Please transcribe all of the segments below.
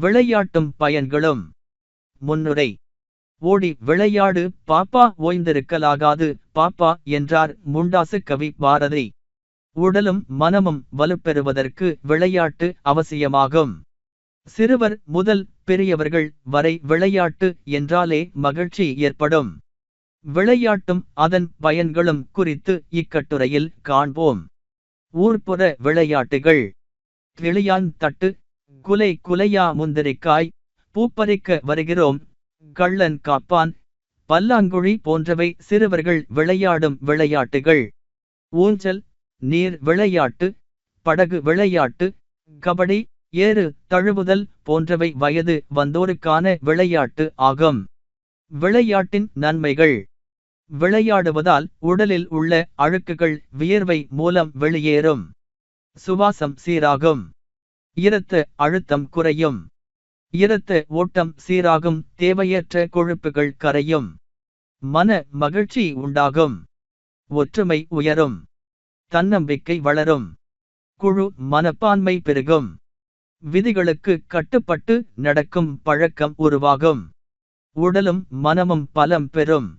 விளையாட்டும் பயன்களும். முன்னுரை. ஓடி விளையாடு பாப்பா ஓய்ந்திருக்கலாகாது பாப்பா என்றார் முண்டாசு கவி பாரதி. உடலும் மனமும் வலுப்பெறுவதற்கு விளையாட்டு அவசியமாகும். சிறுவர் முதல் பெரியவர்கள் வரை விளையாட்டு என்றாலே மகிழ்ச்சி ஏற்படும். விளையாட்டும் அதன் பயன்களும் குறித்து இக்கட்டுரையில் காண்போம். ஊர்ப்புற விளையாட்டுகள். கிளியான் தட்டு குலை குலையா முந்திரிக்காய் பூப்பறிக்க வருகிறோம். கள்ளன் காப்பான். பல்லாங்குழி போன்றவை சிறுவர்கள் விளையாடும் விளையாட்டுகள். ஊஞ்சல் நீர் விளையாட்டு படகு விளையாட்டு கபடி ஏறு தழுவுதல் போன்றவை வயது வந்தோருக்கான விளையாட்டு ஆகும். விளையாட்டின் நன்மைகள். விளையாடுவதால் உடலில் உள்ள அழுக்குகள் வியர்வை மூலம் வெளியேறும். சுவாசம் சீராகும். இரத்த அழுத்தம் குறையும். இரத்த ஓட்டம் சீராகும் தேவையற்ற கொழுப்புகள் கரையும். மன மகிழ்ச்சி உண்டாகும். ஒற்றுமை உயரும். தன்னம்பிக்கை வளரும். குழு மனப்பான்மை பெருகும். விதிகளுக்கு கட்டுப்பட்டு நடக்கும் பழக்கம் உருவாகும். உடலும் மனமும் பலம் பெறும்.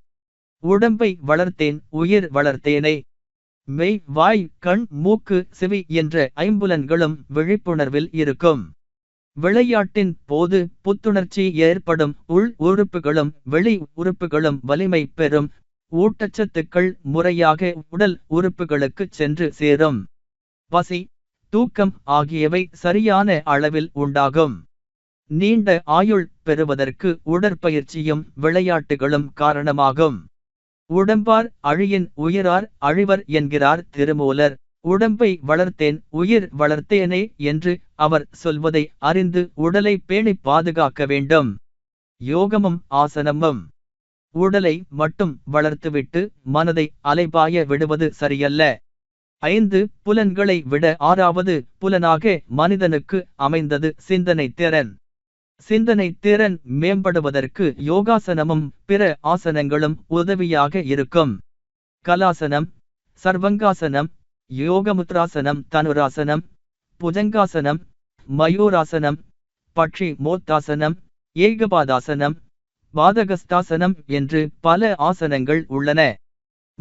உடம்பை வளர்த்தேன் உயிர் வளர்த்தேனே. மெய் வாய் கண் மூக்கு செவி என்ற ஐம்புலன்களும் விழிப்புணர்வில் இருக்கும். விளையாட்டின் போது புத்துணர்ச்சி ஏற்படும் உள் உறுப்புகளும் வெளி உறுப்புகளும் வலிமை பெறும். ஊட்டச்சத்துக்கள் முறையாக உடல் உறுப்புகளுக்கு சென்று சேரும். பசி தூக்கம் ஆகியவை சரியான அளவில் உண்டாகும். நீண்ட ஆயுள் பெறுவதற்கு உடற்பயிற்சியும் விளையாட்டுகளும் காரணமாகும். உடம்பார் அழியின் உயிரார் அழிவர் என்கிறார் திருமூலர். உடம்பை வளர்த்தேன் உயிர் வளர்த்தேனே என்று அவர் சொல்வதை அறிந்து உடலை பேணி பாதுகாக்க வேண்டும். யோகமும் ஆசனமும். உடலை மட்டும் வளர்த்துவிட்டு மனதை அலைபாய விடுவது சரியல்ல. ஐந்து புலன்களை விட ஆறாவது புலனாக மனிதனுக்கு அமைந்தது சிந்தனை திறன். சிந்தனை திறன் மேம்படுவதற்கு யோகாசனமும் பிற ஆசனங்களும் உதவியாக இருக்கும். கலாசனம் சர்வங்காசனம் யோகமுத்ராசனம் தனுராசனம் புஜங்காசனம் மயூராசனம் பட்சி மோத்தாசனம் ஏகபாதாசனம் பாதகஸ்தாசனம் என்று பல ஆசனங்கள் உள்ளன.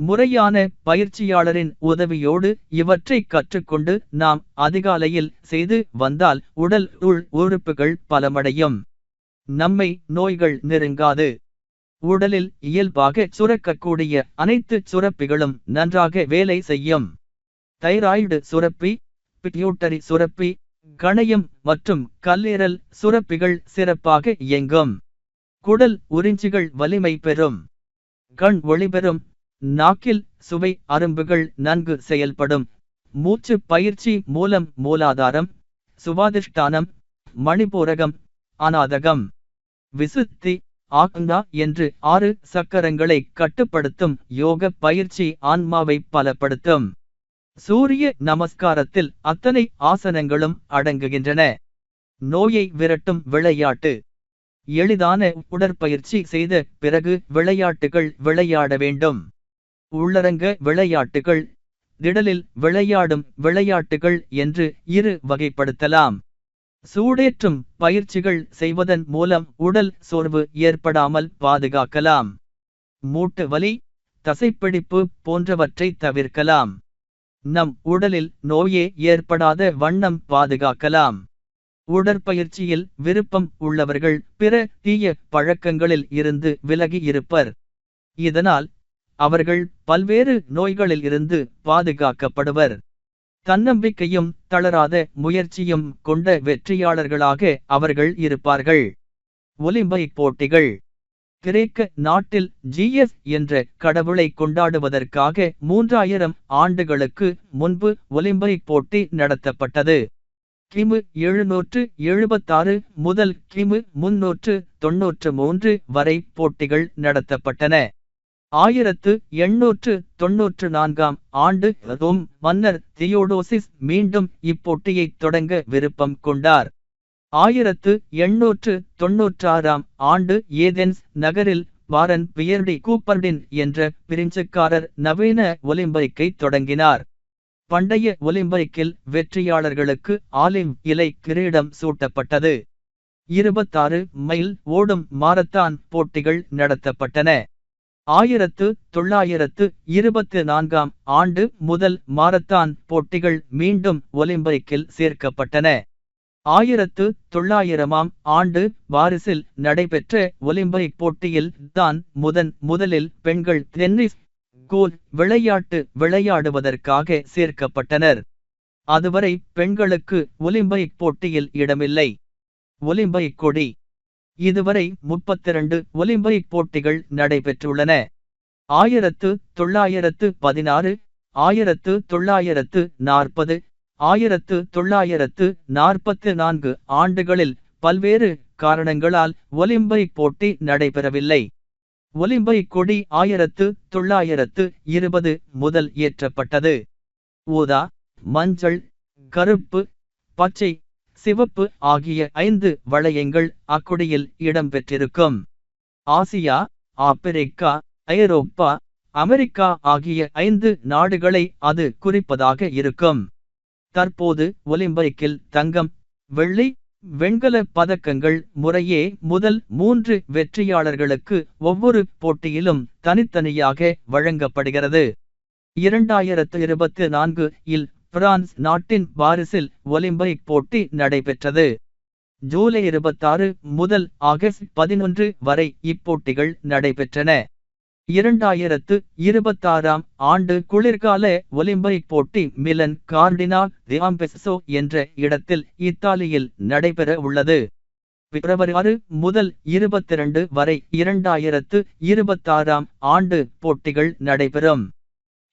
முறையான பயிற்சியாளரின் உதவியோடு இவற்றை கற்றுக்கொண்டு நாம் அதிகாலையில் செய்து வந்தால் உடல் உள் உறுப்புகள் பலமடையும். நம்மை நோய்கள் நெருங்காது. உடலில் இயல்பாக சுரக்கக்கூடிய அனைத்து சுரப்பிகளும் நன்றாக வேலை செய்யும். தைராய்டு சுரப்பி பிட்யூட்டரி சுரப்பி கணையம் மற்றும் கல்லீரல் சுரப்பிகள் சிறப்பாக இயங்கும். குடல் உறிஞ்சிகள் வலிமை பெறும். கண் ஒளிபெறும் நாக்கில் சுவை அரும்புகள் நன்கு செயல்படும். மூச்சு பயிற்சி மூலம் மூலாதாரம் சுவாதிஷ்டானம் மணிபூரகம் அநாதகம் விசுத்தி ஆக்னா என்று ஆறு சக்கரங்களை கட்டுப்படுத்தும் யோக பயிற்சி ஆன்மாவை பலப்படுத்தும். சூரிய நமஸ்காரத்தில் அத்தனை ஆசனங்களும் அடங்குகின்றன. நோயை விரட்டும் விளையாட்டு. எளிதான உடற்பயிற்சி செய்த பிறகு விளையாட்டுகள் விளையாட வேண்டும். உள்ளரங்க விளையாட்டுகள் திடலில் விளையாடும் விளையாட்டுகள் என்று இரு வகைப்படுத்தலாம். சூடேற்றும் பயிற்சிகள் செய்வதன் மூலம் உடல் சோர்வு ஏற்படாமல் பாதுகாக்கலாம். மூட்டு வலி தசைப்பிடிப்பு போன்றவற்றை தவிர்க்கலாம். நம் உடலில் நோயே ஏற்படாத வண்ணம் பாதுகாக்கலாம். உடற்பயிற்சியில் விருப்பம் உள்ளவர்கள் பிற தீய பழக்கங்களில் இருந்து விலகி இருப்பர். இதனால் அவர்கள் பல்வேறு நோய்களில் இருந்து பாதுகாக்கப்படுவர். தன்னம்பிக்கையும் தளராத முயற்சியும் கொண்ட வெற்றியாளர்களாக அவர்கள் இருப்பார்கள். ஒலிம்பிக் போட்டிகள். கிரேக்க நாட்டில் ஜிஎஸ் என்ற கடவுளை கொண்டாடுவதற்காக மூன்றாயிரம் ஆண்டுகளுக்கு முன்பு ஒலிம்பிக் போட்டி நடத்தப்பட்டது. கிமு எழுநூற்று எழுபத்தாறு முதல் கிமு முன்னூற்று தொன்னூற்று மூன்று வரை போட்டிகள் நடத்தப்பட்டன. ஆயிரத்து எண்ணூற்று தொன்னூற்று நான்காம் ஆண்டு மன்னர் தியோடோசிஸ் மீண்டும் இப்போட்டியை தொடங்க விருப்பம் கொண்டார். ஆயிரத்து எண்ணூற்று தொன்னூற்றாறாம் ஆண்டு ஏதென்ஸ் நகரில் வாரன் பியர்டி கூப்பர்டின் என்ற பிரிஞ்சுக்காரர் நவீன ஒலிம்பிக்கை தொடங்கினார். பண்டைய ஒலிம்பிக்கில் வெற்றியாளர்களுக்கு ஆலிம் இலை கிரீடம் சூட்டப்பட்டது. இருபத்தாறு மைல் ஓடும் மாரத்தான் போட்டிகள் நடத்தப்பட்டன. ஆயிரத்து தொள்ளாயிரத்து இருபத்து நான்காம் ஆண்டு முதல் மாரத்தான் போட்டிகள் மீண்டும் ஒலிம்பிக்கில் சேர்க்கப்பட்டன. ஆயிரத்து தொள்ளாயிரமாம் ஆண்டு பாரிஸில் நடைபெற்ற ஒலிம்பிக் போட்டியில் தான் முதன் முதலில் பெண்கள் டென்னிஸ் கோல் விளையாட்டு விளையாடுவதற்காக சேர்க்கப்பட்டனர். அதுவரை பெண்களுக்கு ஒலிம்பிக் போட்டியில் இடமில்லை. ஒலிம்பிக் கொடி இதுவரை முப்பத்திரண்டு ஒலிம்பிக் போட்டிகள் நடைபெற்றுள்ளன. ஆயிரத்து தொள்ளாயிரத்து பதினாறு ஆயிரத்து தொள்ளாயிரத்து நாற்பது ஆயிரத்து தொள்ளாயிரத்து நாற்பத்து நான்கு ஆண்டுகளில் பல்வேறு காரணங்களால் ஒலிம்பிக் போட்டி நடைபெறவில்லை. ஒலிம்பிக் கொடி ஆயிரத்து தொள்ளாயிரத்து இருபது முதல் ஏற்றப்பட்டது. ஊதா மஞ்சள் கருப்பு பச்சை சிவப்பு ஆகிய ஐந்து வளையங்கள் அக்குடியில் இடம்பெற்றிருக்கும். ஆசியா ஆப்பிரிக்கா ஐரோப்பா அமெரிக்கா ஆகிய ஐந்து நாடுகளை அது குறிப்பதாக இருக்கும். தற்போது ஒலிம்பிக்கில் தங்கம் வெள்ளி வெண்கல பதக்கங்கள் முறையே முதல் மூன்று வெற்றியாளர்களுக்கு ஒவ்வொரு போட்டியிலும் தனித்தனியாக வழங்கப்படுகிறது. இரண்டாயிரத்து இருபத்தி நான்கு இல் பிரான்ஸ் நாட்டின் பாரிஸில் ஒலிம்பிக் போட்டி நடைபெற்றது. ஜூலை இருபத்தாறு முதல் ஆகஸ்ட் பதினொன்று வரை இப்போட்டிகள் நடைபெற்றன. இரண்டாயிரத்து இருபத்தாறாம் ஆண்டு குளிர்கால ஒலிம்பிக் போட்டி மிலன் கார்டினா தியாம்பெசோ என்ற இடத்தில் இத்தாலியில் நடைபெற உள்ளது. பிப்ரவரி ஆறு முதல் இருபத்திரண்டு வரை இரண்டாயிரத்து இருபத்தாறாம் ஆண்டு போட்டிகள் நடைபெறும்.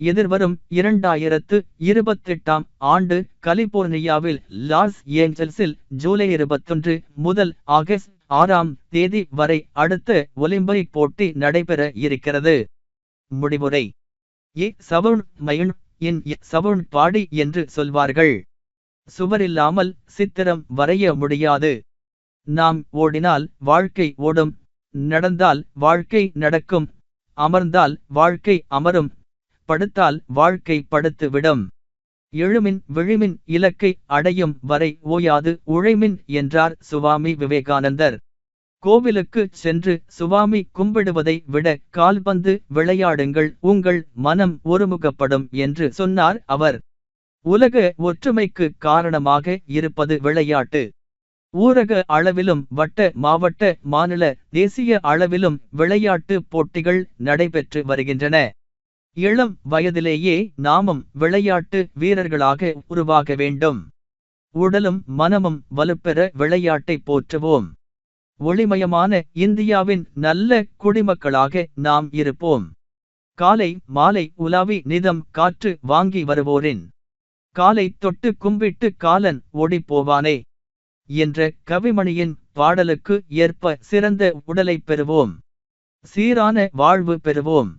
எதிர்வரும் இரண்டாயிரத்து இருபத்தெட்டாம் ஆண்டு கலிபோர்னியாவில் லாஸ் ஏஞ்சல்ஸில் ஜூலை இருபத்தொன்று முதல் ஆகஸ்ட் ஆறாம் தேதி வரை அடுத்த ஒலிம்பிக் போட்டி நடைபெற இருக்கிறது. முடிவுரை. ஏ. சவுன் மயுன் இன் சவுன் பாடி என்று சொல்வார்கள். சுவரில்லாமல் சித்திரம் வரைய முடியாது. நாம் ஓடினால் வாழ்க்கை ஓடும். நடந்தால் வாழ்க்கை நடக்கும். அமர்ந்தால் வாழ்க்கை அமரும். படுத்தால் வாழ்க்கை படுத்துவிடும். எழுமின் விழிமின் இலக்கை அடையும் வரை ஓயாது உழைமின் என்றார் சுவாமி விவேகானந்தர். கோவிலுக்கு சென்று சுவாமி கும்பிடுவதை விட கால்பந்து விளையாடுங்கள் உங்கள் மனம் ஒருமுகப்படும் என்று சொன்னார் அவர். உலக ஒற்றுமைக்கு காரணமாக இருப்பது விளையாட்டு. ஊரக அளவிலும் வட்ட மாவட்ட மாநில தேசிய அளவிலும் விளையாட்டு போட்டிகள் நடைபெற்று வருகின்றன. இளம் வயதிலேயே நாமும் விளையாட்டு வீரர்களாக உருவாக வேண்டும். உடலும் மனமும் வலுப்பெற விளையாட்டை போற்றுவோம். ஒளிமயமான இந்தியாவின் நல்ல குடிமக்களாக நாம் இருப்போம். காலை மாலை உலாவி நிதம் காற்று வாங்கி வருவோரின். காலை தொட்டு கும்பிட்டு காலன் ஓடிப்போவானே என்ற கவிமணியின் பாடலுக்கு ஏற்ப சிறந்த உடலை பெறுவோம். சீரான வாழ்வு பெறுவோம்.